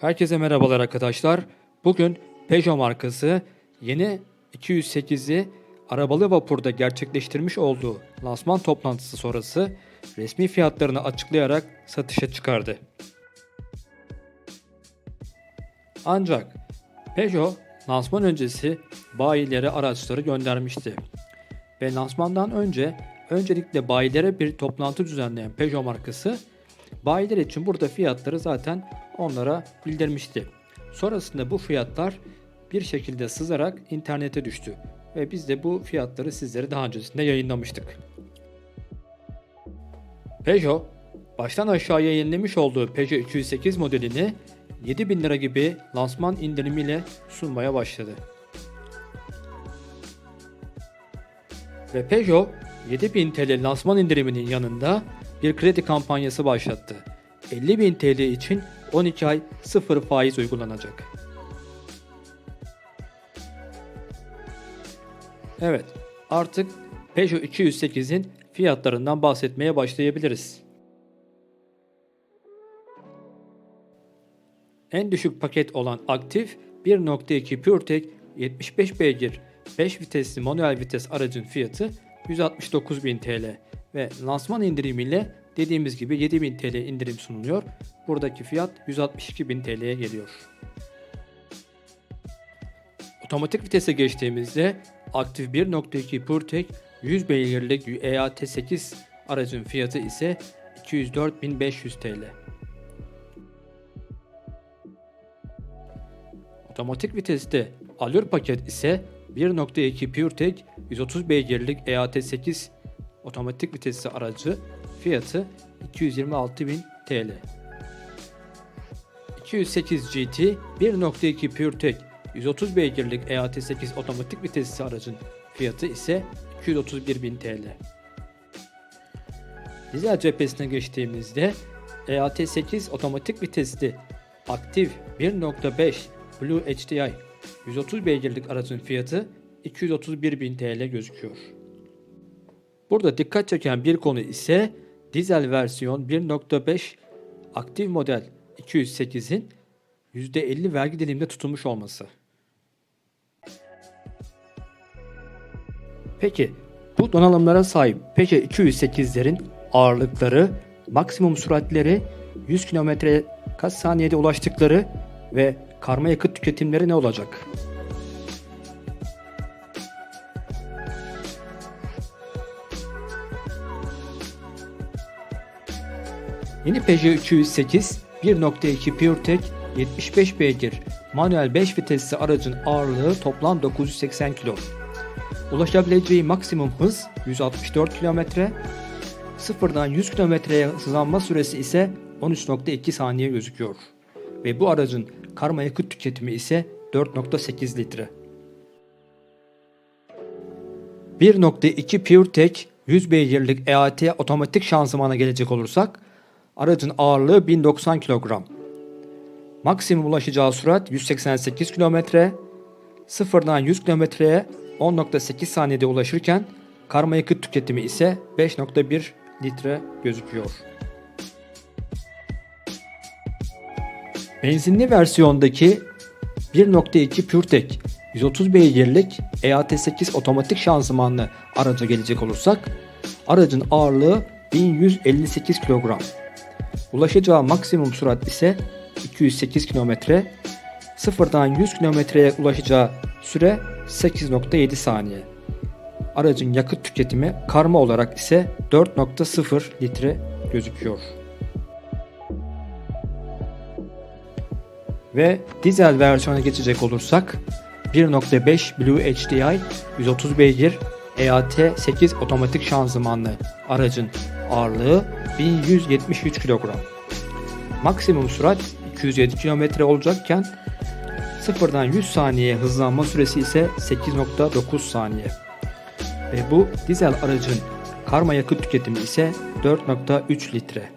Herkese merhabalar arkadaşlar. Bugün Peugeot markası yeni 208'i arabalı vapurda gerçekleştirmiş olduğu lansman toplantısı sonrası resmi fiyatlarını açıklayarak satışa çıkardı. Ancak Peugeot lansman öncesi bayilere araçları göndermişti. Ve lansmandan önce öncelikle bayilere bir toplantı düzenleyen Peugeot markası bayiler için burada fiyatları zaten onlara bildirmişti. Sonrasında bu fiyatlar bir şekilde sızarak internete düştü ve biz de bu fiyatları sizlere daha öncesinde yayınlamıştık. Peugeot baştan aşağıya yenilemiş olduğu Peugeot 208 modelini 7000 lira gibi lansman indirimiyle sunmaya başladı. Ve Peugeot 7000 TL lansman indiriminin yanında bir kredi kampanyası başlattı. 50.000 TL için 12 ay sıfır faiz uygulanacak. Evet, artık Peugeot 208'in fiyatlarından bahsetmeye başlayabiliriz. En düşük paket olan aktif 1.2 PureTech 75 beygir 5 vitesli manuel vites aracın fiyatı 169.000 TL ve lansman indirimiyle dediğimiz gibi 7000 TL indirim sunuluyor. Buradaki fiyat 162.000 TL'ye geliyor. Otomatik vitese geçtiğimizde aktif 1.2 PureTech 100 beygirlik EAT8 aracın fiyatı ise 204.500 TL. Otomatik viteste Allure paket ise 1.2 PureTech 130 beygirlik EAT8 otomatik vitesli aracı fiyatı 226.000 TL. 208 GT 1.2 PureTech 130 beygirlik EAT8 otomatik vitesli aracın fiyatı ise 231.000 TL. Dizel cephesine geçtiğimizde EAT8 otomatik vitesli aktif 1.5 Blue HDI 130 beygirlik aracın fiyatı 231.000 TL gözüküyor. Burada dikkat çeken bir konu ise dizel versiyon 1.5 aktif model 208'in %50 vergi diliminde tutulmuş olması. Peki bu donanımlara sahip Peugeot 208'lerin ağırlıkları, maksimum süratleri, 100 km kaç saniyede ulaştıkları ve karma yakıt tüketimleri ne olacak? Yeni Peugeot 208 1.2 PureTech 75 beygir manuel 5 vitesli aracın ağırlığı toplam 980 kg. Ulaşabileceği maksimum hız 164 km. Sıfırdan 100 kilometreye hızlanma süresi ise 13.2 saniye gözüküyor. Ve bu aracın karma yakıt tüketimi ise 4.8 litre. 1.2 PureTech 100 beygirlik EAT otomatik şanzımana gelecek olursak Aracın ağırlığı 1090 kilogram. Maksimum ulaşacağı sürat 188 km. Sıfırdan 100 kilometreye 10.8 saniyede ulaşırken karma yakıt tüketimi ise 5.1 litre gözüküyor. Benzinli versiyondaki 1.2 PureTech 130 beygirlik EAT8 otomatik şanzımanlı araca gelecek olursak aracın ağırlığı 1158 kilogram. Ulaşacağı maksimum sürat ise 208 km. Sıfırdan 100 kilometreye ulaşacağı süre 8.7 saniye. Aracın yakıt tüketimi karma olarak ise 4.0 litre gözüküyor. Ve dizel versiyona geçecek olursak 1.5 Blue HDI 130 beygir EAT8 otomatik şanzımanlı aracın ağırlığı 1173 kilogram. Maksimum sürat 207 km olacakken sıfırdan 100 saniye hızlanma süresi ise 8.9 saniye. Ve bu dizel aracın karma yakıt tüketimi ise 4.3 litre.